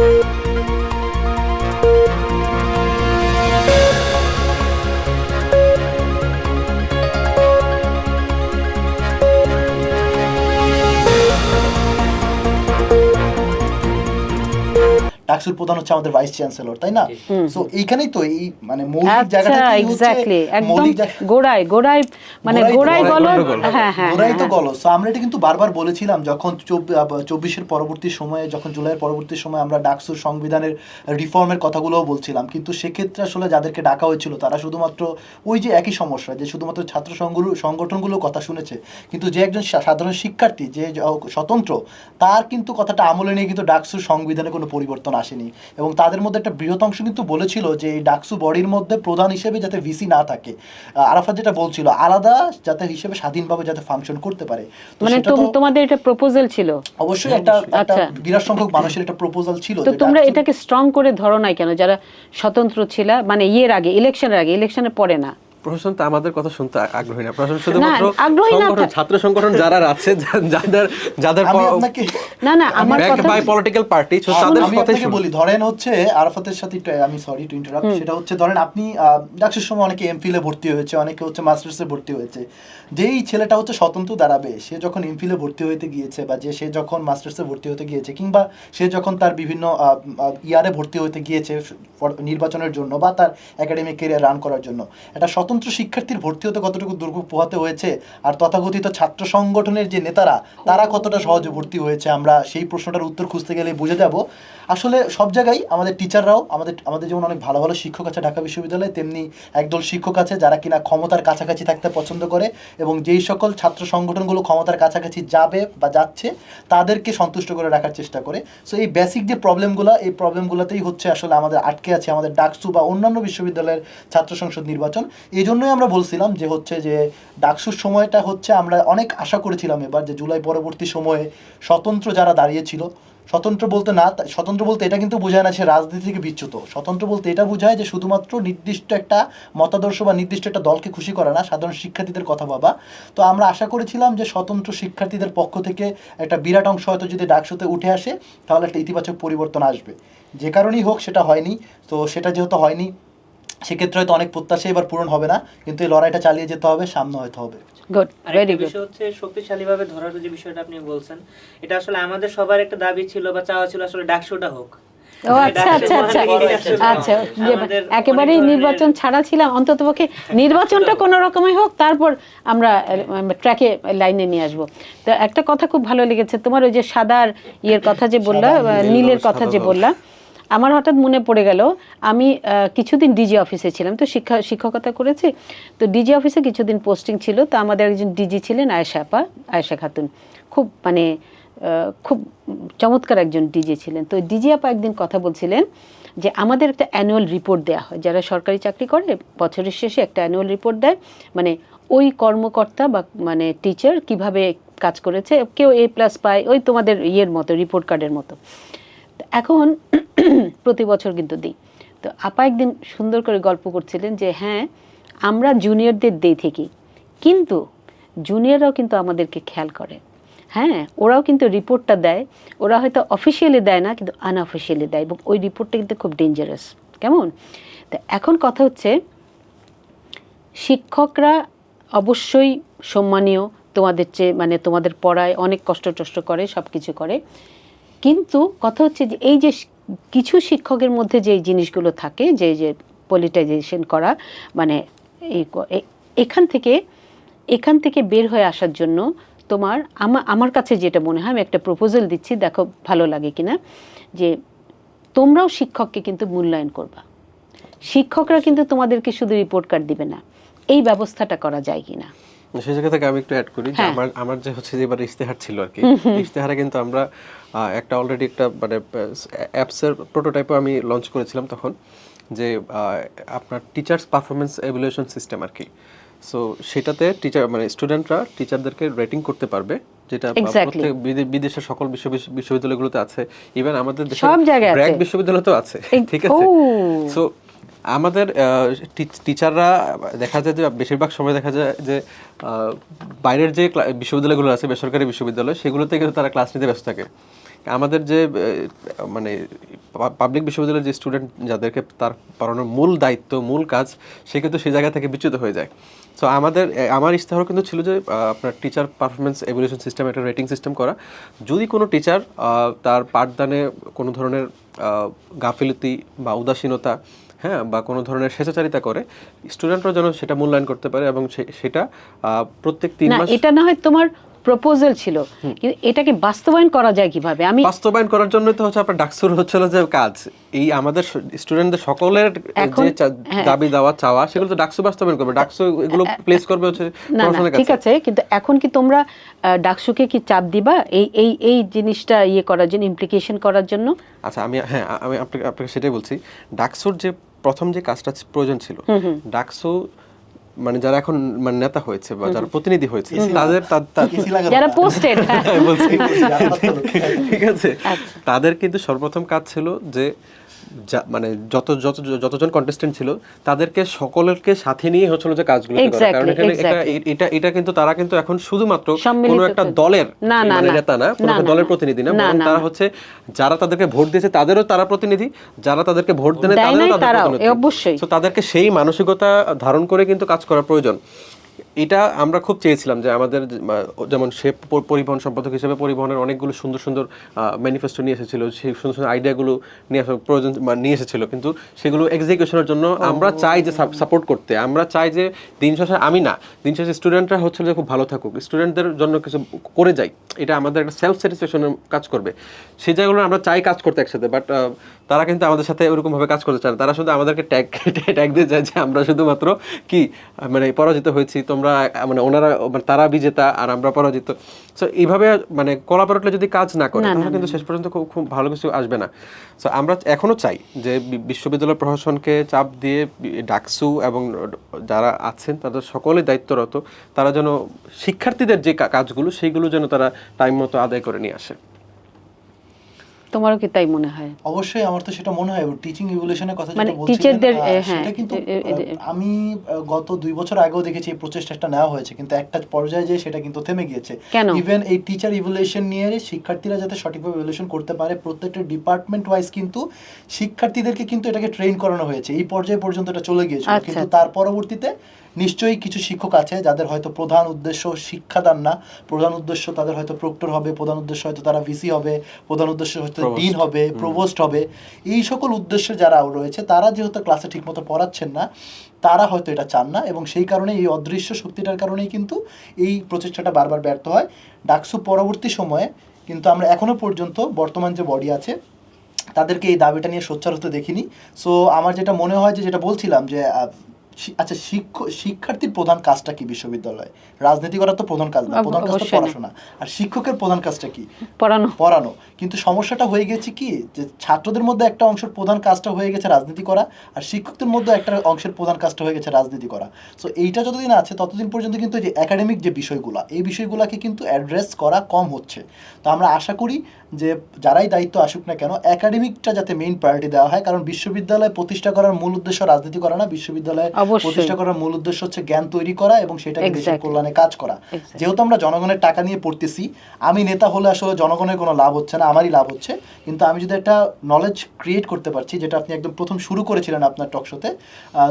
Bye. ডাকসুর প্রধান হচ্ছে আমাদের ভাইস চ্যান্সেলর তাই না? সো এইখানেই তো এই মানে মৌলিক আচ্ছা জায়গাটা এক্স্যাক্টলি একদম গোড়ায় গোড়ায় মানে গোড়ায় তো গলদ। গলদ। হ্যাঁ হ্যাঁ ওরাই তো হ্যাঁ, গল সো আমরা এটা কিন্তু বারবার বলেছিলাম যখন চব্বিশের পরবর্তী সময়ে যখন জুলাইয়ের পরবর্তী সময়ে আমরা ডাকসুর সংবিধানের রিফর্মের কথাগুলোও বলছিলাম। কিন্তু সেক্ষেত্রে আসলে যাদেরকে ডাকা হয়েছিল তারা শুধুমাত্র ওই যে একই সমস্যা যে শুধুমাত্র ছাত্র সংঘগুলো সংগঠনগুলোর কথা শুনেছে কিন্তু যে একজন সাধারণ শিক্ষার্থী যে স্বতন্ত্র তার কিন্তু কথাটা আমলে নিয়ে কিন্তু ডাকসুর সংবিধানে কোনো পরিবর্তন আসেনি। এবং তাদের মধ্যে একটা বৃহৎ অংশ কিন্তু বলেছিল যে এই ডাকসু বডির মধ্যে প্রধান হিসেবে যাতে ভিসি না থাকে। আরাফাত যেটা বলছিল আলাদা যাতে হিসেবে স্বাধীনভাবে যাতে ফাংশন করতে পারে। মানে তোমাদের এটা প্রপোজাল ছিল? অবশ্যই একটা একটা আচ্ছা। বিরাট সংখ্যক মানুষের একটা প্রপোজাল ছিল তো তোমরা এটাকে স্ট্রং করে ধরো নাই কেন? যারা স্বতন্ত্র ছিল মানে ইয়ের আগে ইলেকশনের আগে ইলেকশনের পরে না। প্রশাসন তো আমাদের কথা শুনতে আগ্রহী না। প্রশাসন শুধুমাত্র সংগঠন ছাত্র সংগঠন যারা আছে যাদের যাদের না না আমার কথা বাই পলিটিক্যাল পার্টি তাদের শুনুন। বলি ধরেন হচ্ছে আরাফাতের সাথে আমি সরি টু ইন্টারাপ্ট সেটা হচ্ছে ধরেন আপনি ডাকসুর সময় অনেকে এমফিলে ভর্তি হয়েছে অনেকে হচ্ছে মাস্টার্সে ভর্তি হয়েছে। যেই ছেলেটা হচ্ছে স্বতন্ত্র দাঁড়াবে সে যখন এমফিলে ভর্তি হইতে গিয়েছে বা যে সে যখন মাস্টার্সে ভর্তি হতে গিয়েছে কিংবা সে যখন তার বিভিন্ন ইয়ারে ভর্তি হতে গিয়েছে নির্বাচনের জন্য বা তার একাডেমিক কেরিয়ার রান করার জন্য একটা স্বতন্ত্র শিক্ষার্থীর ভর্তি হতে কতটুকু দুর্ভোগ পোহাতে হয়েছে আর তথাকথিত ছাত্র সংগঠনের যে নেতারা, তারা কতটা সহজে ভর্তি হয়েছে আমরা সেই প্রশ্নটার উত্তর খুঁজতে গেলে বুঝে যাব। আসলে সব জায়গায় আমাদের টিচাররাও, আমাদের আমাদের যেমন অনেক ভালো ভালো শিক্ষক আছে ঢাকা বিশ্ববিদ্যালয়ে, তেমনি একদল শিক্ষক আছে যারা কিনা ক্ষমতার কাছাকাছি থাকতে পছন্দ করে এবং যেই সকল ছাত্র সংগঠনগুলো ক্ষমতার কাছাকাছি যাবে বা যাচ্ছে, তাদেরকে সন্তুষ্ট করে রাখার চেষ্টা করে। সো এই বেসিক যে প্রবলেমগুলো এই প্রবলেমগুলোতেই হচ্ছে আসলে আমাদের আটকে আছে আমাদের ডাকসু বা অন্যান্য বিশ্ববিদ্যালয়ের ছাত্র সংসদ নির্বাচন। এই জন্যই আমরা বলছিলাম যে হচ্ছে যে ডাকসুর সময়টা হচ্ছে আমরা অনেক আশা করেছিলাম এবার যে জুলাই পরবর্তী সময়ে স্বতন্ত্র যারা দাঁড়িয়েছিল, স্বতন্ত্র বলতে না, স্বতন্ত্র বলতে এটা কিন্তু বোঝায় না সে রাজনীতি থেকে বিচ্যুত। স্বতন্ত্র বলতে এটা বোঝায় যে শুধুমাত্র নির্দিষ্ট একটা মতাদর্শ বা নির্দিষ্ট একটা দলকে খুশি করে না, সাধারণ শিক্ষার্থীদের কথা ভাবা। তো আমরা আশা করেছিলাম যে স্বতন্ত্র শিক্ষার্থীদের পক্ষ থেকে একটা বিরাট অংশ হয়তো যদি ডাকসুতে উঠে আসে, তাহলে একটা ইতিবাচক পরিবর্তন আসবে। যে কারণেই হোক সেটা হয়নি, তো সেটা যেহেতু হয়নি সেক্ষেত্রে হয়তো অনেক প্রত্যাশা এবার পূরণ হবে না কিন্তু এই লড়াইটা চালিয়ে যেতে হবে সামনে হয়তো হবে। গুড ভেরি বিষয় হচ্ছে শক্তিশালীভাবে ধরার যে বিষয়টা আপনি বলছেন এটা আসলে আমাদের সবার একটা দাবি ছিল বা চাওয়া ছিল আসলে ডাকশোটা হোক। ও আচ্ছা আচ্ছা আচ্ছা। আচ্ছা একেবারেই নির্বাচন ছাড়া ছিলাম অন্ততপক্ষে নির্বাচনটা কোনো রকমই হোক তারপর আমরা ট্র্যাকে লাইনে নিয়ে আসব। তো একটা কথা খুব ভালো লেগেছে তোমার ওই যে সাদার ইয়ের কথা যে বললা আহ, নীলের কথা যে দল। বললা আমার হঠাৎ মনে পড়ে গেল, আমি কিছুদিন ডিজি অফিসে ছিলাম, তো শিক্ষা, শিক্ষকতা করেছি, তো ডিজি অফিসে কিছুদিন পোস্টিং ছিল, তো আমাদের একজন ডিজি ছিলেন আয়েশা আপা, আয়েশা খাতুন। খুব মানে খুব চমৎকার একজন ডিজি ছিলেন। তো ডিজি আপা একদিন কথা বলছিলেন যে, আমাদের একটা অ্যানুয়াল রিপোর্ট দেওয়া হয়। যারা সরকারি চাকরি করে, বছরের শেষে একটা অ্যানুয়াল রিপোর্ট দেয়। মানে ওই কর্মকর্তা বা মানে টিচার কীভাবে কাজ করেছে, কেউ এ প্লাস পায়, ওই তোমাদের ইয়ের মতো রিপোর্ট কার্ডের মতো। এখন প্রতি বছর কিন্তু দিই। তো আপা একদিন সুন্দর করে গল্প করছিলেন যে হ্যাঁ আমরা জুনিয়রদের দিই থেকে, কিন্তু জুনিয়ররাও কিন্তু আমাদেরকে খেয়াল করে। হ্যাঁ ওরাও কিন্তু রিপোর্টটা দেয়। ওরা হয়তো অফিসিয়ালি দেয় না, কিন্তু আনঅফিসিয়ালি দেয় এবং ওই রিপোর্টটা কিন্তু খুব ডেঞ্জারাস কেমন? তো এখন কথা হচ্ছে, শিক্ষকরা অবশ্যই সম্মানীয়, তোমাদের চেয়ে মানে তোমাদের পড়ায় অনেক কষ্ট টষ্ট করে সব কিছু করে। কিন্তু কথা হচ্ছে যে এই যে কিছু শিক্ষকের মধ্যে যে জিনিসগুলো থাকে, যে যে পলিটাইজেশন করা মানে এখান থেকে এখান থেকে বের হয়ে আসার জন্য তোমার, আমা- আমার কাছে যেটা মনে হয়, আমি একটা প্রপোজাল দিচ্ছি, দেখো ভালো লাগে কিনা, যে তোমরাও শিক্ষককে কিন্তু মূল্যায়ন করবা। শিক্ষকরা কিন্তু তোমাদেরকে শুধু রিপোর্ট কার্ড দিবে না। এই ব্যবস্থাটা করা যায় কিনা। সেই জায়গা থেকে আমি একটু অ্যাড করি যে হ্যাঁ। আমার আমার যে হচ্ছে যে এবার ইশতেহার ছিল আর কি। ইশতেহারে কিন্তু আমরা একটা অলরেডি একটা মানে অ্যাপসের প্রোটোটাইপও আমি লঞ্চ করেছিলাম তখন যে আপনার টিচার্স পারফরমেন্স সিস্টেম আর কি। সো সেটাতে টিচার মানে স্টুডেন্টরা টিচারদেরকে রেটিং করতে পারবে যেটা প্রত্যেক বিদেশের সকল বিশ্ব বিশ্ববিদ্যালয়গুলোতে আছে। ইভেন আমাদের দেশে ব্র্যাক আছে। বিশ্ববিদ্যালয়তেও আছে। ঠিক আছে। সো আমাদের টিচাররা দেখা যায় যে, বেশিরভাগ সময় দেখা যায় যে বাইরের যে বিশ্ববিদ্যালয়গুলো আছে, বেসরকারি বিশ্ববিদ্যালয়, সেগুলোতে কিন্তু তারা ক্লাস নিতে ব্যস্ত থাকে। আমাদের যে মানে পাবলিক বিশ্ববিদ্যালয়ের যে স্টুডেন্ট যাদেরকে তার পড়ানোর মূল দায়িত্ব, মূল কাজ, সে কিন্তু সেই জায়গা থেকে বিচ্যুত হয়ে যায়। সো আমাদের আমার ইস্তেহারও কিন্তু ছিল যে আপনার টিচার পারফরমেন্স এভলিউশন সিস্টেম একটা রেটিং সিস্টেম করা। যদি কোনো টিচার তার পাঠদানে কোনো ধরনের গাফিলতি বা উদাসীনতা হ্যাঁ বা কোনো ধরনের স্বেচ্ছাচারিতা করে স্টুডেন্টরা যেন সেটা মূল্যায়ন করতে পারে এবং সেটা প্রত্যেক তিন মাস এটা না হয় তোমার প্রপোজাল ছিল কিন্তু এটাকে বাস্তবায়ন করা যায় কীভাবে? আমি বাস্তবায়ন করার জন্য তো হচ্ছে আপনার ডাকসুর হচ্ছিল যে কাজ এই আমাদের স্টুডেন্টদের সকলের যে হ্যাঁ। দাবি দাওয়া চাওয়া সেগুলো তো ডাকসু বাস্তবায়ন করবে ডাকসু এগুলো প্লেস করবে হচ্ছে ঠিক আছে কিন্তু এখন কি তোমরা ডাকসুকে কি চাপ দিবা? এই এই এই জিনিসটা ইয়ে করার জন্য ইমপ্লিকেশন করার জন্য? আচ্ছা আমি হ্যাঁ আমি আপনাকে আপনাকে সেটাই বলছি ডাকসুর যে প্রথম যে কাজটা প্রয়োজন ছিল ডাকসু মানে যারা এখন মানে নেতা হয়েছে বা যারা প্রতিনিধি হয়েছে তাদের যারা পোস্টেড বলছি। ঠিক আছে? তাদের কিন্তু সর্বপ্রথম কাজ ছিল যা- মানে যত যত যতজন কন্টেস্টেন্ট ছিল তাদেরকে সকলকে সাথে নিয়ে হচ্ছিল যে কাজগুলো করা কারণ এখানে এটা এটা এটা কিন্তু তারা কিন্তু এখন শুধুমাত্র কোনো একটা দলের মানে নেতা না কোনো একটা দলের প্রতিনিধি না বরং তারা হচ্ছে যারা তাদেরকে ভোট দিয়েছে তাদেরও তারা প্রতিনিধি। যারা তাদেরকে ভোট দেয় না, তাদেরও তাদের অবশ্যই। So তাদেরকে সেই মানসিকতা ধারণ করে কিন্তু কাজ করা প্রয়োজন। এটা আমরা খুব চেয়েছিলাম যে আমাদের যেমন সে পরিবহন সম্পাদক হিসেবে পরিবহনের অনেকগুলো সুন্দর সুন্দর ম্যানিফেস্টো নিয়ে এসেছিল সেই সুন্দর সুন্দর আইডিয়াগুলো নিয়ে আসা প্রয়োজন নিয়ে এসেছিল। কিন্তু সেগুলো এক্সিকিউশনের জন্য আমরা চাই যে সাপোর্ট করতে। আমরা চাই যে দিন শেষে আমি না দিন শেষে স্টুডেন্টরা হচ্ছে যে খুব ভালো থাকুক। স্টুডেন্টদের জন্য কিছু করে যাই। এটা আমাদের একটা সেলফ স্যাটিসফ্যাকশনের কাজ করবে। সেই জায়গাগুলো আমরা চাই কাজ করতে একসাথে বাট তারা কিন্তু আমাদের সাথে ওরকম ভাবে কাজ করতে চায় তারা শুধু আমাদেরকে ট্যাগ ট্যাগ দিয়ে যায় যে আমরা শুধুমাত্র কি মানে পরাজিত হয়েছি তোমরা আহ, মানে ওনারা মানে তারা বিজেতা আর আমরা পরাজিত। সো এইভাবে মানে কোলাবোরেটলে যদি কাজ না করে তাহলে কিন্তু শেষ পর্যন্ত খুব খুব ভালো কিছু আসবে না। সো আমরা এখনও চাই যে বিশ্ববিদ্যালয় প্রশাসনকে চাপ দিয়ে ডাকসু এবং যারা আছেন তাদের সকলেই দায়িত্বরত তারা যেন শিক্ষার্থীদের যে কাজগুলো সেইগুলো যেন তারা টাইম মতো আদায় করে নিয়ে আসে। তোমারও কি তাই মনে হয়? অবশ্যই আমার তো সেটা মনে হয়। টিচিং ইভলিউশনের কথা মানে যেটা বলছিলেন টিচারদের, আহ, এ, হ্যাঁ, সেটা কিন্তু আমি গত দুই বছর আগেও দেখেছি এই প্রচেষ্টাটা নেওয়া হয়েছে। কিন্তু একটা পর্যায়ে যেয়ে সেটা কিন্তু থেমে গিয়েছে? ইভেন এই টিচার ইভলিউশন নিয়ে শিক্ষার্থীরা যাতে সঠিকভাবে ইভলিউশন করতে পারে প্রত্যেকটা ডিপার্টমেন্ট ওয়াইজ কিন্তু শিক্ষার্থীদেরকে কিন্তু এটাকে ট্রেন করানো হয়েছে। এই পর্যায়ে পর্যন্ত এটা চলে গিয়েছিল। আচ্ছা, কিন্তু আচ্ছা। তার পরবর্তীতে নিশ্চয়ই কিছু শিক্ষক আছে যাদের হয়তো প্রধান উদ্দেশ্য শিক্ষাদান না প্রধান উদ্দেশ্য তাদের হয়তো প্রক্টর হবে প্রধান উদ্দেশ্য হয়তো তারা ভিসি হবে প্রধান উদ্দেশ্য হয়তো. ডিন হবে প্রভোস্ট হবে। এই সকল উদ্দেশ্যে যারা রয়েছে তারা যেহেতু ক্লাসে ঠিকমতো পড়াচ্ছেন না তারা হয়তো এটা চান না এবং সেই কারণে এই অদৃশ্য শক্তিটার কারণেই কিন্তু এই প্রচেষ্টাটা বারবার ব্যর্থ হয়। ডাকসু পরবর্তী সময়ে কিন্তু আমরা এখনও পর্যন্ত বর্তমান যে বডি আছে তাদেরকে এই দাবিটা নিয়ে সোচ্চার হতে দেখিনি। সো আমার যেটা মনে হয় যে যেটা বলছিলাম যে আচ্ছা শিক্ষ শিক্ষার্থীর প্রধান কাজটা কি বিশ্ববিদ্যালয়ে? রাজনীতি করা তো প্রধান কাজ না প্রধান কাজ তো পড়াশোনা। আর শিক্ষকের প্রধান কাজটা কি? পড়ানো। পড়ানো। কিন্তু সমস্যাটা হয়ে গেছে কি যে ছাত্রদের মধ্যে একটা অংশের প্রধান কাজটা হয়ে গেছে রাজনীতি করা আর শিক্ষকদের মধ্যে একটা অংশের প্রধান কাজটা হয়ে গেছে রাজনীতি করা। সো এইটা যতদিন আছে ততদিন পর্যন্ত কিন্তু যে একাডেমিক যে বিষয়গুলো এই বিষয়গুলোকে কিন্তু অ্যাড্রেস করা কম হচ্ছে। তো আমরা আশা করি যে যারাই দায়িত্ব আসুক না কেন একাডেমিকটা যাতে মেইন প্রায়োরিটি দেওয়া হয় কারণ বিশ্ববিদ্যালয় প্রতিষ্ঠা করার মূল উদ্দেশ্য রাজনীতি করা না বিশ্ববিদ্যালয়। প্রতিষ্ঠা করার মূল উদ্দেশ্য হচ্ছে জ্ঞান তৈরি করা এবং সেটাকে দেশের কল্যাণে কাজ করা। যেহেতু আমরা জনগণের টাকা নিয়ে পড়তেছি আমি নেতা হলে আসলে জনগণের কোনো লাভ হচ্ছে না আমারই লাভ হচ্ছে। কিন্তু আমি যদি একটা নলেজ ক্রিয়েট করতে পারছি যেটা আপনি একদম প্রথম শুরু করেছিলেন আপনার টকশোতে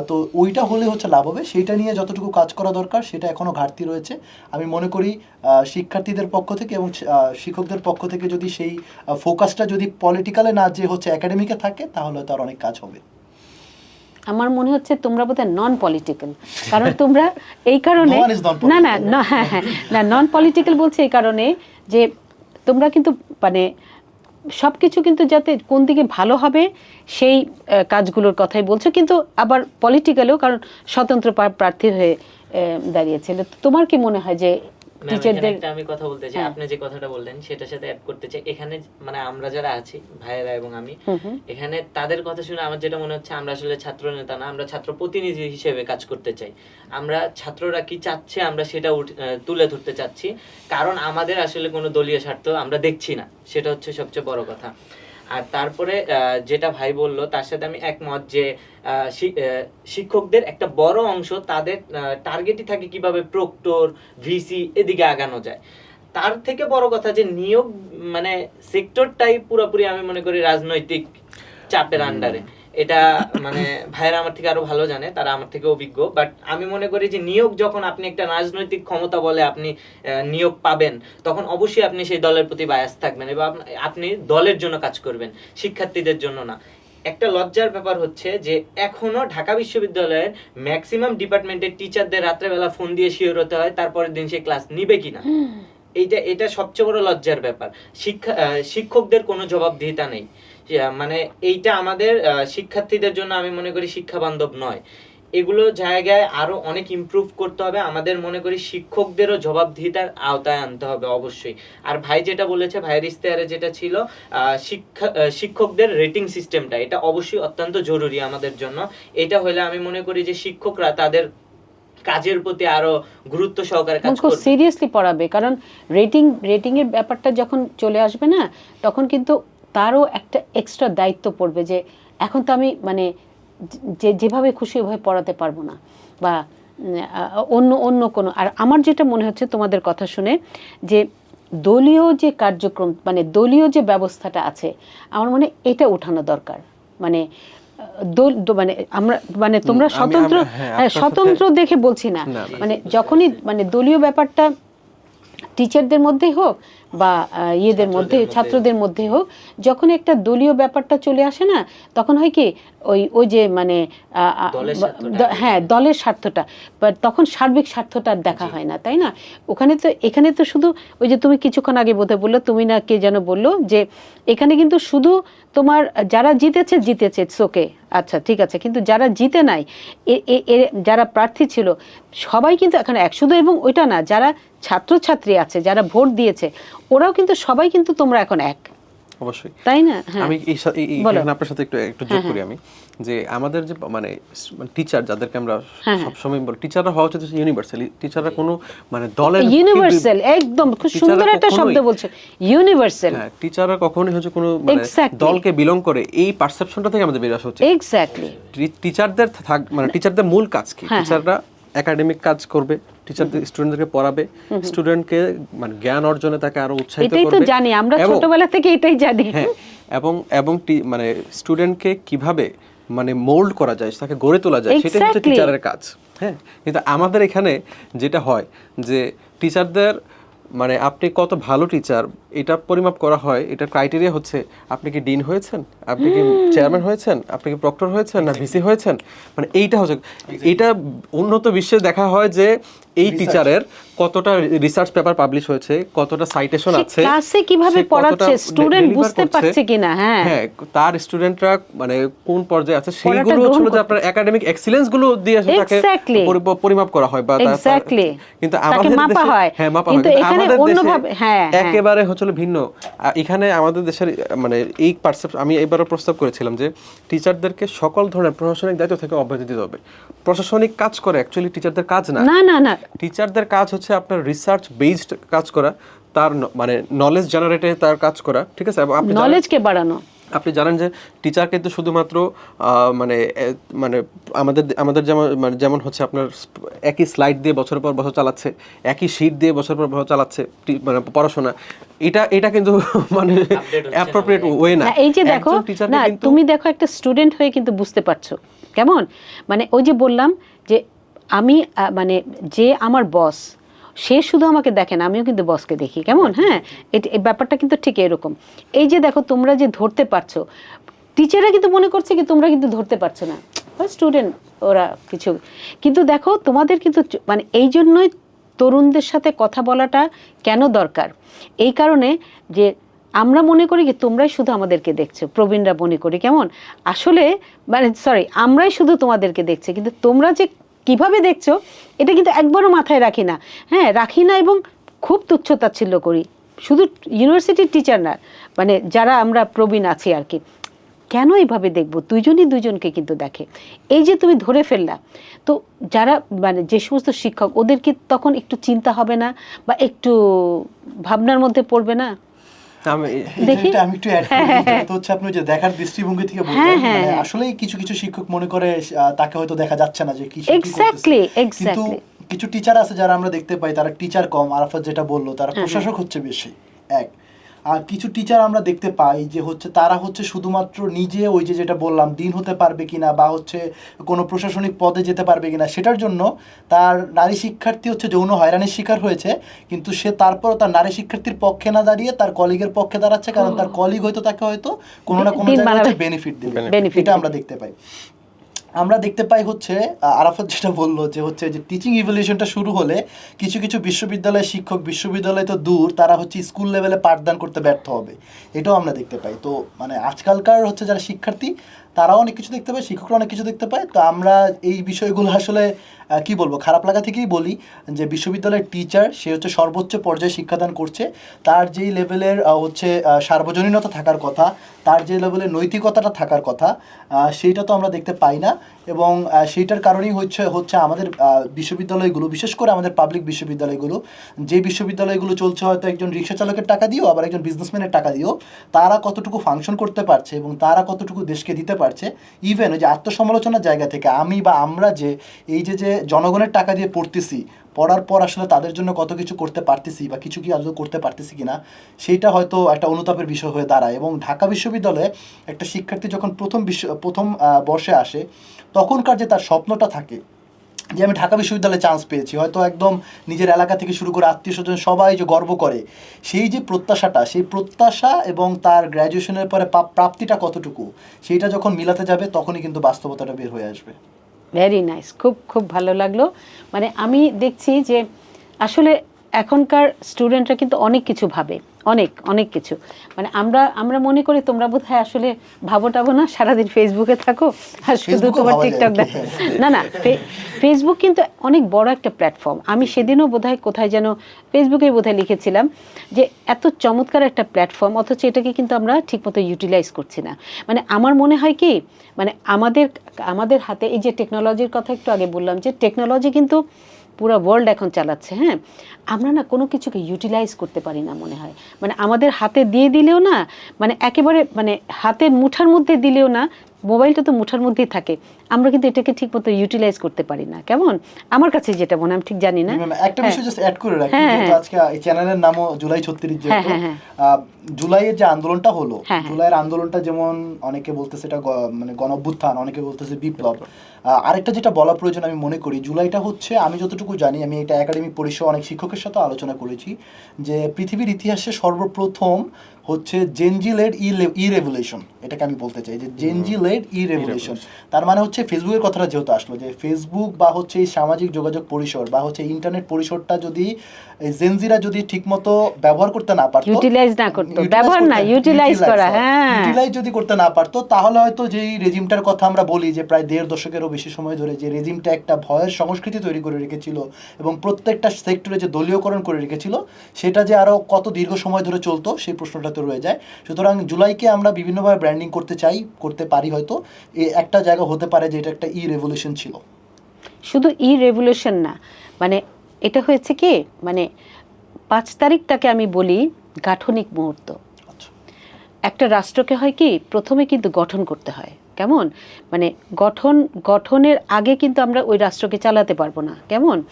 তো ওইটা হলে হচ্ছে লাভ হবে। সেইটা নিয়ে যতটুকু কাজ করা দরকার সেটা এখনও ঘাটতি রয়েছে। আমি মনে করি আহ, শিক্ষার্থীদের পক্ষ থেকে এবং শিক্ষকদের পক্ষ থেকে যদি সেই ফোকাসটা যদি পলিটিক্যালে না যে হচ্ছে একাডেমিকে থাকে তাহলে তার অনেক কাজ হবে। আমার মনে হচ্ছে তোমরা বোধহয় নন পলিটিক্যাল কারণ তোমরা এই কারণে. না না না হ্যাঁ, হ্যাঁ, না নন পলিটিক্যাল বলছে এই কারণে যে তোমরা কিন্তু মানে সব কিছু কিন্তু যাতে কোন দিকে ভালো হবে সেই কাজগুলোর কথাই বলছো কিন্তু আবার পলিটিক্যালও কারণ স্বতন্ত্র প্রার্থী হয়ে দাঁড়িয়েছিল তোমার কি মনে হয় যে টিচারদের আমি কথা বলতে চাই। হ্যাঁ। আপনি যে কথাটা বললেন সেটার সাথে অ্যাড করতে চাই। এখানে মানে আমরা যারা আছি ভাইয়েরা এবং আমি। এখানে তাদের কথা শুনে আমার যেটা মনে হচ্ছে আমরা আসলে ছাত্র নেতা না আমরা ছাত্র প্রতিনিধি হিসেবে কাজ করতে চাই। আমরা ছাত্ররা কি চাচ্ছে আমরা সেটা তুলে ধরতে চাচ্ছি। কারণ আমাদের আসলে কোনো দলীয় স্বার্থ আমরা দেখছি না। সেটা হচ্ছে সবচেয়ে বড় কথা। আর তারপরে যেটা ভাই বলল তার সাথে আমি একমত যে শিক্ষকদের একটা বড় অংশ তাদের টার্গেটই থাকে কীভাবে প্রক্টর ভিসি এদিকে আগানো যায়। তার থেকে বড় কথা যে নিয়োগ মানে সেক্টরটাই পুরোপুরি আমি মনে করি রাজনৈতিক চাপের আন্ডারে এটা মানে ভাইয়েরা আমার থেকে আরও ভালো জানে তারা আমার থেকে অভিজ্ঞ। বাট আমি মনে করি যে নিয়োগ যখন আপনি একটা রাজনৈতিক ক্ষমতা বলে আপনি নিয়োগ পাবেন তখন অবশ্যই আপনি সেই দলের প্রতি বায়াস থাকবেন এবং আপনি দলের জন্য কাজ করবেন শিক্ষার্থীদের জন্য না। একটা লজ্জার ব্যাপার হচ্ছে যে এখনও ঢাকা বিশ্ববিদ্যালয়ের ম্যাক্সিমাম ডিপার্টমেন্টের টিচারদের রাত্রেবেলা ফোন দিয়ে শিওর হতে হয় তারপরের দিন সে ক্লাস নিবে কিনা। এইটা এটা সবচেয়ে বড় লজ্জার ব্যাপার। শিক্ষা শিক্ষকদের কোনো জবাবদিহিতা নেই। মানে এইটা আমাদের শিক্ষার্থীদের জন্য আমি মনে করি শিক্ষা বান্ধব নয়। এগুলো জায়গায় আরও অনেক ইমপ্রুভ করতে হবে। আমাদের মনে করি শিক্ষকদেরও জবাবদিহিতার আওতায় আনতে হবে অবশ্যই। আর ভাই যেটা বলেছে ভাইয়ের ইস্তেহারে যেটা ছিল শিক্ষা শিক্ষকদের রেটিং সিস্টেমটা এটা অবশ্যই অত্যন্ত জরুরি আমাদের জন্য। এটা হলে আমি মনে করি যে শিক্ষকরা তাদের কাজের প্রতি আরও গুরুত্ব সহকারে কাজ করবে। সিরিয়াসলি পড়াবে কারণ রেটিং রেটিং এর ব্যাপারটা যখন চলে আসবে না তখন কিন্তু তারও একটা এক্সট্রা দায়িত্ব পড়বে যে এখন তো আমি মানে যে যেভাবে খুশি ওভাবে পড়াতে পারব না বা অন্য অন্য কোনো। আর আমার যেটা মনে হচ্ছে তোমাদের কথা শুনে যে দলীয় যে কার্যক্রম মানে দলীয় যে ব্যবস্থাটা আছে আমার মনে এটা উঠানো দরকার। মানে দল মানে আমরা মানে তোমরা স্বতন্ত্র হ্যাঁ, হ্যাঁ, স্বতন্ত্র দেখে বলছি না। মানে যখনই মানে দলীয় ব্যাপারটা টিচারদের মধ্যেই হোক বা ইয়েদের মধ্যে ছাত্রদের মধ্যে। হোক যখন একটা দলীয় ব্যাপারটা চলে আসে না তখন হয় কি ওই ওই যে মানে হ্যাঁ দলের স্বার্থটা বাট তখন সার্বিক স্বার্থটা আর দেখা হয় না তাই না? ওখানে তো এখানে তো শুধু ওই যে তুমি কিছুক্ষণ আগে বোধহয় বলল তুমি না কে যেন বলল যে এখানে কিন্তু শুধু তোমার যারা জিতেছে জিতেছে সোকে আচ্ছা ঠিক আছে কিন্তু যারা জিতে নাই এ- যারা প্রার্থী ছিল সবাই কিন্তু এখানে এক শুধু এবং ওইটা না যারা ছাত্রছাত্রী আছে যারা ভোট দিয়েছে ওরাও কিন্তু সবাই কিন্তু তোমরা এখন এক। অবশ্যই। তাই না? হ্যাঁ। আমি আপনার সাথে একটু একটু যোগ করি আমি যে আমাদের যে মানে টিচার যাদেরকে আমরা হ্যাঁ, সবসময় বলি টিচাররা হওয়া উচিত ইউনিভার্সালি টিচাররা কোনো মানে দলের ইউনিভার্সাল একদম। খুব সুন্দর একটা শব্দ বলছো। ইউনিভার্সাল হ্যাঁ টিচাররা কখনোই হচ্ছে কোনো মানে দলকে বিলং করে এই পারসেপশনটা থেকে আমাদের বেরিয়ে আসা উচিত। এক্স্যাক্টলি টিচারদের মানে টিচারদের মূল কাজ কি? হ্যাঁ, টিচাররা একাডেমিক কাজ করবে। টিচারদের স্টুডেন্টদেরকে পড়াবে। স্টুডেন্টকে মানে জ্ঞান অর্জনে তাকে আরও উৎসাহিত এটাই তো জানি আমরা ছোটবেলা থেকে এটাই জানি। হ্যাঁ এবং এবং মানে স্টুডেন্টকে কীভাবে মানে মোল্ড করা যায় তাকে গড়ে তোলা যায় সেটা হচ্ছে. টিচারের কাজ। হ্যাঁ কিন্তু আমাদের এখানে যেটা হয় যে টিচারদের মানে আপনি কত ভালো টিচার এটা পরিমাপ করা হয় এটা ক্রাইটেরিয়া হচ্ছে আপনি কি ডিন হয়েছেন? আপনি কি চেয়ারম্যান হয়েছেন? আপনি কি প্রক্টর হয়েছেন না ভিসি হয়েছেন? মানে এইটা হচ্ছে এটা উন্নত বিশ্বে দেখা হয় যে এই টিচারের কতটা রিসার্চ পেপার পাবলিশ হয়েছে কতটা সাইটেশন আছে ক্লাসে কীভাবে পড়াচ্ছে, deliver বুঝতে পারছে কিনা, হ্যাঁ। হ্যাঁ তার স্টুডেন্টরা মানে কোন পর্যায়ে আছে সেইগুলো ছিল যে আপনার একাডেমিক এক্সিলেন্সগুলো দিয়ে তাকে পরিমাপ করা হয় বা কিন্তু তাকে আমাদের মাপা দেশে- হয়। হ্যাঁ মাপা হয়। কিন্তু এখানে আমাদের দেশে অন্যভাবে- হ্যাঁ, হ্যাঁ। একেবারে হলো ভিন্ন। এখানে আমাদের দেশের মানে এই পার্সেপ্ট আমি এবারও প্রস্তাব করেছিলাম যে টিচারদেরকে সকল ধরনের প্রশাসনিক দায়িত্ব থেকে অব্যাহতি দিতে হবে। প্রশাসনিক কাজ করে অ্যাকচুয়ালি টিচারদের কাজ না। না না না। টিচারদের কাজ হচ্ছে আপনার রিসার্চ বেসড কাজ করা তার মানে নলেজ জেনারেটে তার কাজ করা ঠিক আছে? আপনি নলেজকে বাড়ানো। আপনি জানেন যে টিচার কিন্তু শুধুমাত্র মানে মানে আমাদের আমাদের যেমন মানে যেমন হচ্ছে আপনার একই স্লাইড দিয়ে বছর পর বছর চালাচ্ছে একই শীট দিয়ে বছর পর বছর চালাচ্ছে টি- মানে পড়াশোনা। এটা এটা কিন্তু মানে অ্যাপ্রোপ্রিয়েট ওয়ে না এই যে দেখো না তুমি দেখো একটা স্টুডেন্ট হয়ে কিন্তু বুঝতে পারছ। কেমন? মানে ওই যে বললাম যে আমি মানে যে আমার বস সে শুধু আমাকে দেখে না, আমিও কিন্তু বসকে দেখি, কেমন? হ্যাঁ? এই ব্যাপারটা কিন্তু ঠিক এরকম। এই যে দেখো, তোমরা যে ধরতে পারছ টিচাররা কিন্তু মনে করছে কি তোমরা কিন্তু ধরতে পারছ না। স্টুডেন্ট ওরা কিছু। কিন্তু দেখো, তোমাদের কিন্তু মানে এই জন্যই তরুণদের সাথে কথা বলাটা কেন দরকার? এই কারণে যে আমরা মনে করি কি, তোমরাই শুধু আমাদেরকে দেখছ, প্রবীণরা মনে করি, কেমন? আসলে মানে সরি আমরাই শুধু তোমাদেরকে দেখছি, কিন্তু তোমরা যে কীভাবে দেখছ? এটা কিন্তু একবারও মাথায় রাখি না। হ্যাঁ রাখি না এবং খুব তুচ্ছ তাচ্ছিল্য করি। শুধু ইউনিভার্সিটির টিচার না মানে যারা আমরা প্রবীণ আছি আর কি। কেন এইভাবে দেখব? দুইজনই দুইজনকে কিন্তু দেখে। এই যে তুমি ধরে ফেললা, তো যারা মানে যে সমস্ত শিক্ষক ওদের কি তখন একটু চিন্তা হবে না বা একটু ভাবনার মধ্যে পড়বে না? আমি একটু অ্যাড করি। হচ্ছে আপনি যে দেখার দৃষ্টিভঙ্গি থেকে বললেন হ্যাঁ, হ্যাঁ, মানে হ্যাঁ। আসলেই কিছু কিছু শিক্ষক মনে করে তাকে হয়তো দেখা যাচ্ছে না যে কি। Exactly, কিন্তু কিছু টিচার আছে যারা আমরা দেখতে পাই তারা টিচার কম আরাফাত যেটা বলল তারা হ্যাঁ, প্রশাসক হচ্ছে বেশি এক। আর কিছু টিচার আমরা দেখতে পাই যে হচ্ছে তারা হচ্ছে শুধুমাত্র নিজে ওই যে যেটা বললাম দিন হতে পারবে কিনা বা হচ্ছে কোনো প্রশাসনিক পদে যেতে পারবে কিনা সেটার জন্য তার নারী শিক্ষার্থী হচ্ছে যৌন হয়রানির শিকার হয়েছে। কিন্তু সে তারপরও তার নারী শিক্ষার্থীর পক্ষে না দাঁড়িয়ে তার কলিগের পক্ষে দাঁড়াচ্ছে কারণ তার কলিগ হয়তো তাকে হয়তো কোনো না কোনো। বেনিফিট দেবে। এটা আমরা দেখতে পাই। আমরা দেখতে পাই হচ্ছে আরাফত যেটা বলল যে হচ্ছে যে টিচিং ইভলিউশনটা শুরু হলে কিছু কিছু বিশ্ববিদ্যালয়ের শিক্ষক বিশ্ববিদ্যালয় তো দূর, তারা হচ্ছে স্কুল লেভেলে পাঠদান করতে ব্যর্থ হবে। এটাও আমরা দেখতে পাই। তো মানে আজকালকার হচ্ছে যারা শিক্ষার্থী তারাও অনেক কিছু দেখতে পায় শিক্ষকরা অনেক কিছু দেখতে পায়। তো আমরা এই বিষয়গুলো আসলে কি বলব, খারাপ লাগা থেকেই বলি যে বিশ্ববিদ্যালয়ের টিচার সে হচ্ছে সর্বোচ্চ পর্যায়ে শিক্ষাদান করছে। তার যেই লেভেলের হচ্ছে সার্বজনীনতা থাকার কথা, তার যে লেভেলের নৈতিকতাটা থাকার কথা সেইটা তো আমরা দেখতে পাই না। এবং সেইটার কারণেই হচ্ছে হচ্ছে আমাদের বিশ্ববিদ্যালয়গুলো, বিশেষ করে আমাদের পাবলিক বিশ্ববিদ্যালয়গুলো, যে বিশ্ববিদ্যালয়গুলো চলছে হয়তো একজন রিক্সা চালকের টাকা দিও আবার একজন বিজনেসম্যানের টাকা দিও তারা কতটুকু ফাংশন করতে পারছে এবং তারা কতটুকু দেশকে দিতে পারছে ইভেন ওই যে আত্মসমালোচনার জায়গা থেকে আমি বা আমরা যে এই যে যে জনগণের টাকা দিয়ে পড়তেছি, পড়ার পর আসলে তাদের জন্য কত কিছু করতে পারতেছি বা কিছু কি আদৌ করতে পারতেছি কি না সেইটা হয়তো একটা অনুতাপের বিষয় হয়ে দাঁড়ায়। এবং ঢাকা বিশ্ববিদ্যালয়ে একটা শিক্ষার্থী যখন প্রথম বিশ্ব, প্রথম বর্ষে আসে, তখনকার যে তার স্বপ্নটা থাকে যে আমি ঢাকা বিশ্ববিদ্যালয়ে চান্স পেয়েছি। হয়তো একদম নিজের এলাকা থেকে শুরু করে আত্মীয় স্বজন সবাই যে গর্ব করে, সেই যে প্রত্যাশাটা, সেই প্রত্যাশা এবং তার গ্র্যাজুয়েশনের পরে প্রাপ্তিটা কতটুকু, সেইটা যখন মিলাতে যাবে, তখনই কিন্তু বাস্তবতাটা বের হয়ে আসবে। ভেরি নাইস খুব খুব ভালো লাগল। মানে আমি দেখছি যে আসলে এখনকার স্টুডেন্টরা কিন্তু অনেক কিছু ভাবে। অনেক অনেক কিছু। মানে আমরা আমরা মনে করি তোমরা বোধ হয় আসলে ভাবো টাবো না সারাদিন ফেসবুকে থাকো আর শুধু তোমার টিকটক দেখ। না না ফেসবুক কিন্তু অনেক বড় একটা প্ল্যাটফর্ম আমি সেদিনও বোধহয় কোথায় যেন ফেসবুকে বোধহয় লিখেছিলাম যে এত চমৎকার একটা প্ল্যাটফর্ম অথচ এটাকে কিন্তু আমরা ঠিকমতো ইউটিলাইজ করছি না। মানে আমার মনে হয় কি মানে আমাদের আমাদের হাতে এই যে টেকনোলজির কথা একটু আগে বললাম যে টেকনোলজি কিন্তু পুরো ওয়ার্ল্ড এখন চালাচ্ছে হ্যাঁ? আমরা না কোনো কিছুকে ইউটিলাইজ করতে পারি না মনে হয়। মানে আমাদের হাতে দিয়ে দিলেও না মানে একেবারে মানে হাতের মুঠার মধ্যে দিলেও না মোবাইলটা তো মুঠার মধ্যেই থাকে। আমরা কিন্তু এটাকে ঠিক মতো ইউটিলাইজ করতে পারি না। কেমন? আমার কাছে যেটা মনে হয়, আমি ঠিক জানি না। একটা বিষয় জাস্ট অ্যাড করে রাখি হ্যাঁ, যেহেতু হ্যাঁ। আজকে এই চ্যানেলের নামও জুলাই ছত্রিশ হ্যাঁ, যেহেতু হ্যাঁ, হ্যাঁ। জুলাইয়ের যে আন্দোলনটা হলো হ্যাঁ, হ্যাঁ। জুলাইয়ের আন্দোলনটা যেমন অনেকে বলতেছে এটা মানে গণ অভ্যুত্থান অনেকে বলতেছে বিপ্লব। আরেকটা যেটা বলা প্রয়োজন আমি মনে করি জুলাইটা হচ্ছে আমি যতটুকু জানি আমি এটা একাডেমিক পরিসর অনেক শিক্ষকের সাথে আলোচনা করেছি যে পৃথিবীর ইতিহাসে সর্বপ্রথম হচ্ছে জেনজি লেড ই রেভুলেশন এটাকে আমি বলতে চাই যে জেনজি লেড ই রেভুলেশন তার মানে হচ্ছে ফেসবুকের কথাটা যেহেতু আসলো যে ফেসবুক বা হচ্ছে এই সামাজিক যোগাযোগ পরিসর বা হচ্ছে ইন্টারনেট পরিসরটা যদি এই জেনজিরা যদি ঠিকমতো ব্যবহার করতে না পারতো Utilize না করতো। ব্যবহার না, utilize করা, হ্যাঁ। ইউটিলাইজ যদি করতে না পারতো তাহলে হয়তো যেই রেজিমটার কথা আমরা বলি যে প্রায় দেড় দশকেরও বেশি সময় ধরে যে রেজিমটা একটা ভয়ের সংস্কৃতি তৈরি করে রেখেছিল এবং প্রত্যেকটা সেক্টরে যে দলীয়করণ করে রেখেছিল সেটা যে আরও কত দীর্ঘ সময় ধরে চলতো সেই প্রশ্নটা তো রয়ে যায় সুতরাং জুলাইকে আমরা বিভিন্নভাবে ব্র্যান্ডিং করতে চাই করতে পারি হয়তো একটা জায়গা হতে পারে যে এটা একটা ই রেভলিউশন ছিল। শুধু ই রেভলিউশন না মানে এটা হয়েছে কি মানে পাঁচ তারিখটাকে আমি বলি গাঠনিক মুহূর্ত। আচ্ছা। একটা রাষ্ট্রকে হয় কি প্রথমে কিন্তু গঠন করতে হয়। কেমন? মানে গঠন গঠনের আগে কিন্তু আমরা ওই রাষ্ট্রকে চালাতে পারব না। কেমন?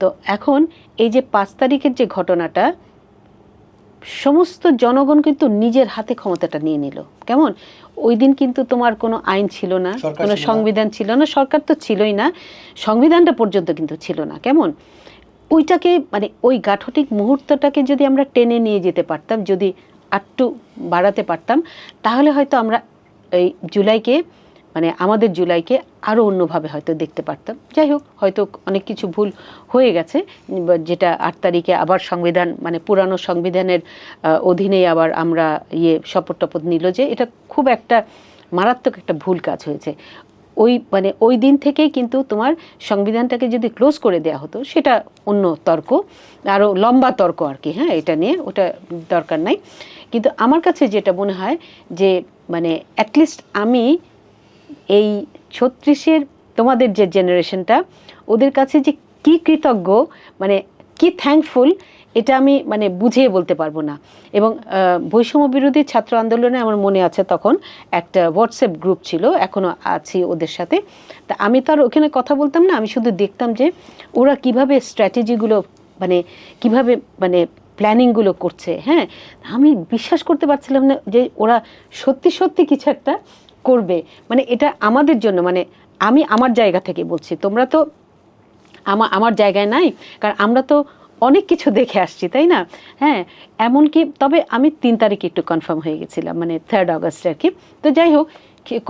তো এখন এই যে পাঁচ তারিখের যে ঘটনাটা সমস্ত জনগণ কিন্তু নিজের হাতে ক্ষমতাটা নিয়ে নিল। কেমন? ওই দিন কিন্তু তোমার কোনো আইন ছিল না কোনো সংবিধান ছিল না সরকার তো ছিলই না সংবিধানটা পর্যন্ত কিন্তু ছিল না। কেমন? ওইটাকে মানে ওই গাঠনিক মুহূর্তটাকে যদি আমরা টেনে নিয়ে যেতে পারতাম যদি আটটু বাড়াতে পারতাম তাহলে হয়তো আমরা এই জুলাইকে মানে আমাদের জুলাইকে আরও অন্যভাবে হয়তো দেখতে পারতাম। যাই হোক, হয়তো অনেক কিছু ভুল হয়ে গেছে যেটা আট তারিখে আবার সংবিধান মানে পুরানো সংবিধানের অধীনেই আবার আমরা ইয়ে শপথ টপথ নিল যে এটা খুব একটা মারাত্মক একটা ভুল কাজ হয়েছে। ওই মানে ওই দিন থেকেই কিন্তু তোমার সংবিধানটাকে যদি ক্লোজ করে দেওয়া হতো, সেটা অন্য তর্ক আরও লম্বা তর্ক আর কি হ্যাঁ এটা নিয়ে ওটা দরকার নাই। কিন্তু আমার কাছে যেটা মনে হয় যে মানে অ্যাটলিস্ট আমি এই ছত্রিশের তোমাদের যে জেনারেশনটা, ওদের কাছে যে কি কৃতজ্ঞ মানে কি থ্যাঙ্কফুল এটা আমি মানে বুঝিয়ে বলতে পারব না। এবং বৈষম্য বিরোধী ছাত্র আন্দোলনে আমার মনে আছে তখন একটা হোয়াটসঅ্যাপ গ্রুপ ছিল এখনও আছি ওদের সাথে। তা আমি তো আর ওখানে কথা বলতাম না, আমি শুধু দেখতাম যে ওরা কীভাবে স্ট্র্যাটেজিগুলো মানে কীভাবে মানে প্ল্যানিংগুলো করছে হ্যাঁ? আমি বিশ্বাস করতে পারছিলাম না যে ওরা সত্যি সত্যি কিছু একটা করবে। মানে এটা আমাদের জন্য মানে আমি আমার জায়গা থেকে বলছি। তোমরা তো আমার আমার জায়গায় নাই, কারণ আমরা তো অনেক কিছু দেখে আসছি, তাই না? হ্যাঁ এমনকি তবে আমি তিন তারিখে একটু কনফার্ম হয়ে গেছিলাম মানে থার্ড আগস্ট আর কি। তো যাই হোক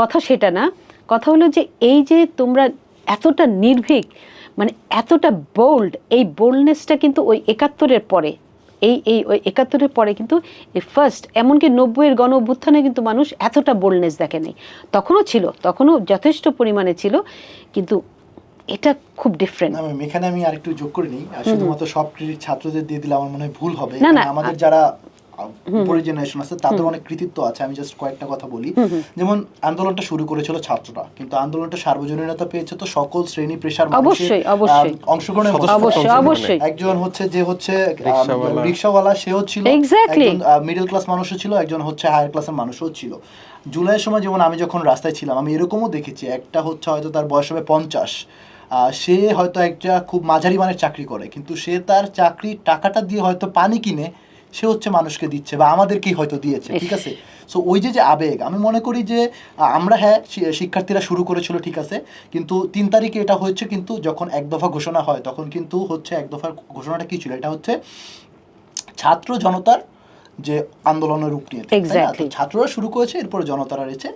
কথা সেটা না। কথা হলো যে এই যে তোমরা এতটা নির্ভীক মানে এতটা বোল্ড এই বোল্ডনেসটা কিন্তু ওই একাত্তরের পরে এই এই ওই একাত্তরের পরে কিন্তু ফার্স্ট এমনকি নব্বইয়ের গণ অভ্যুত্থানে কিন্তু মানুষ এতটা বোল্ডনেস দেখেনি। তখনও ছিল তখনও যথেষ্ট পরিমাণে ছিল কিন্তু এটা খুব ডিফারেন্ট আমি এখানে আমি আরেকটু যোগ করে নিই। শুধুমাত্র সব ক্রেডিট ছাত্রদের দিয়ে দিলে আমার মনে হয় ভুল হবে। না, না, আমাদের যারা উপরের জেনারেশন আছে তাদের অনেক কৃতিত্ব আছে আমি জাস্ট কয়েকটা কথা বলি। যেমন আন্দোলনটা শুরু করেছিল ছাত্ররা কিন্তু আন্দোলনটা সার্বজনীনতা পেয়েছে তো সকল শ্রেণি পেশার অবশ্যই, অবশ্যই। অংশগ্রহণের অবশ্যই। একজন হচ্ছে যে হচ্ছে রিক্সাওয়ালা। সেও ছিল। একজন মিডল ক্লাস মানুষও ছিল একজন হচ্ছে হায়ার ক্লাসের মানুষও ছিল। জুলাইয়ের সময় যেমন আমি যখন রাস্তায় ছিলাম আমি এরকমও দেখেছি একটা হচ্ছে হয়তো তার বয়স হবে পঞ্চাশ আহ, সে হয়তো একটা খুব মাঝারি মানের চাকরি করে কিন্তু সে তার চাকরি টাকাটা দিয়ে হয়তো পানি কিনে সে হচ্ছে মানুষকে দিচ্ছে বা আমাদেরকেই হয়তো দিয়েছে ঠিক আছে? সো ওই যে যে আবেগ আমি মনে করি যে আমরা হ্যাঁ শিক্ষার্থীরা শুরু করেছিল ঠিক আছে? কিন্তু তিন তারিখে এটা হয়েছে কিন্তু যখন এক দফা ঘোষণা হয় তখন কিন্তু হচ্ছে এক দফার ঘোষণাটা কি ছিল? এটা হচ্ছে ছাত্র জনতার যে আন্দোলনের রূপ নিয়ে তাই না? Exactly. তো ছাত্ররা শুরু করেছে এরপরে জনতারা রয়েছে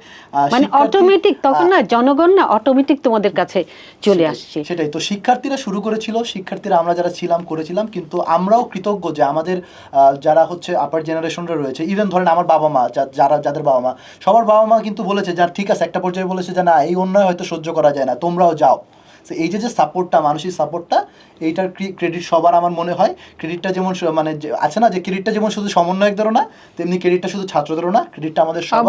মানে অটোমেটিক তখন না জনগণ না অটোমেটিক তোমাদের কাছে চলে আসছে সেটাই তো শিক্ষার্থীরা শুরু করেছিল শিক্ষার্থীরা আমরা যারা ছিলাম করেছিলাম কিন্তু আমরাও কৃতজ্ঞ যে আমাদের যারা হচ্ছে আপার জেনারেশনরা রয়েছে ইভেন ধরেন আমার বাবা মা যারা যাদের বাবা মা সবার বাবা মা কিন্তু বলেছে যার ঠিক আছে একটা পর্যায়ে বলেছে যে না এই অন্যায় হয়তো সহ্য করা যায় না তোমরাও যাও তো এই যে যে সাপোর্টটা মানসিক সাপোর্টটা এইটার ক্রেডিট সবার আমার মনে হয়। ক্রেডিটটা যেমন মানে আছে না যে ক্রেডিটটা যেমন শুধু সমন্বয়কদেরও না তেমনি ক্রেডিটটা শুধু ছাত্রদেরও না ক্রেডিটটা আমাদের সবার।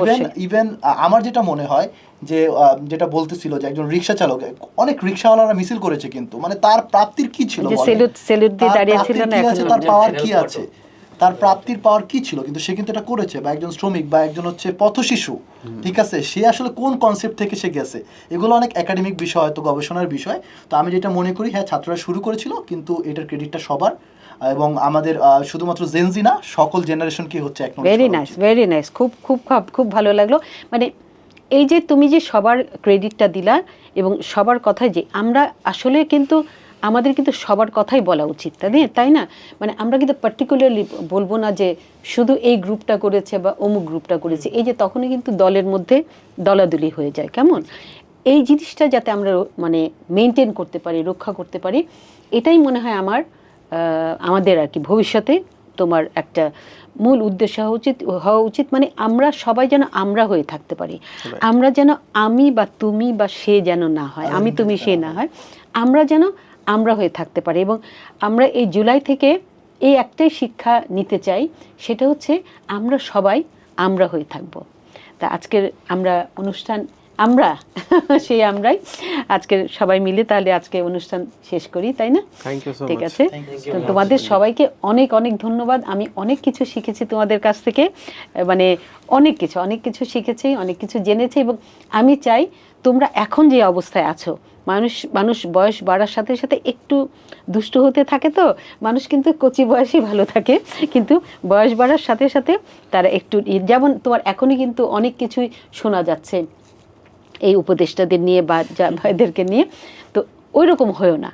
ইভেন ইভেন আমার যেটা মনে হয় যে আহ, যেটা বলতেছিল যে একজন রিক্সা চালক অনেক রিক্সাওয়ালারা মিছিল করেছে কিন্তু। মানে তার প্রাপ্তির কি ছিল তার পাওয়ার কি আছে? তার প্রাপ্তির পাওয়ার কি ছিল? কিন্তু সে কিন্তু এটা করেছে বা একজন শ্রমিক বা একজন হচ্ছে পথশিশু ঠিক আছে? সে আসলে কোন কনসেপ্ট থেকে সে গেছে? এগুলো অনেক একাডেমিক বিষয় হয়তো গবেষণার বিষয়। তো আমি যেটা মনে করি হ্যাঁ ছাত্ররা শুরু করেছিল কিন্তু এটার ক্রেডিটটা সবার। এবং আমাদের শুধুমাত্র জেনজি না সকল জেনারেশনকে হচ্ছে এক ভেরি নাইস ভেরি নাইস খুব খুব খুব খুব ভালো লাগল। মানে এই যে তুমি যে সবার ক্রেডিটটা দিলা এবং সবার কথাই যে আমরা আসলে কিন্তু আমাদের কিন্তু সবার কথাই বলা উচিত তাই না? তাই না? মানে আমরা কিন্তু পার্টিকুলারলি বলব না যে শুধু এই গ্রুপটা করেছে বা অমুক গ্রুপটা করেছে এই যে তখনই কিন্তু দলের মধ্যে দলাদলি হয়ে যায় কেমন? এই জিনিসটা যাতে আমরা মানে মেনটেন করতে পারি রক্ষা করতে পারি এটাই মনে হয় আমার আমাদের আর কি ভবিষ্যতে তোমার একটা মূল উদ্দেশ্য হওয়া উচিত হওয়া উচিত মানে আমরা সবাই যেন আমরা হয়ে থাকতে পারি। আমরা যেন আমি বা তুমি বা সে যেন না হয় আমি তুমি সে না হয় আমরা যেন আমরা হয়ে থাকতে পারি এবং আমরা এই জুলাই থেকে এই একটাই শিক্ষা নিতে চাই সেটা হচ্ছে আমরা সবাই আমরা হয়ে থাকব। তা আজকের আমরা অনুষ্ঠান আমরা সেই আমরাই। আজকের সবাই মিলে তাহলে আজকে অনুষ্ঠান শেষ করি তাই না? থ্যাংক ইউ সো ঠিক আছে? তো তোমাদের সবাইকে অনেক অনেক ধন্যবাদ। আমি অনেক কিছু শিখেছি তোমাদের কাছ থেকে মানে অনেক কিছু অনেক কিছু শিখেছি অনেক কিছু জেনেছি এবং আমি চাই তোমরা এখন যে অবস্থায় আছো মানুষ মানুষ বয়স বাড়ার সাথে সাথে একটু দুষ্ট হতে থাকে তো, মানুষ কিন্তু কচি বয়সেই ভালো থাকে। কিন্তু বয়স বাড়ার সাথে সাথে তারা একটু যেমন তোমার এখনই কিন্তু অনেক কিছুই শোনা যাচ্ছে এই উপদেষ্টাদের নিয়ে বা ভাইদেরকে নিয়ে, তো ওই রকম হয়েও না।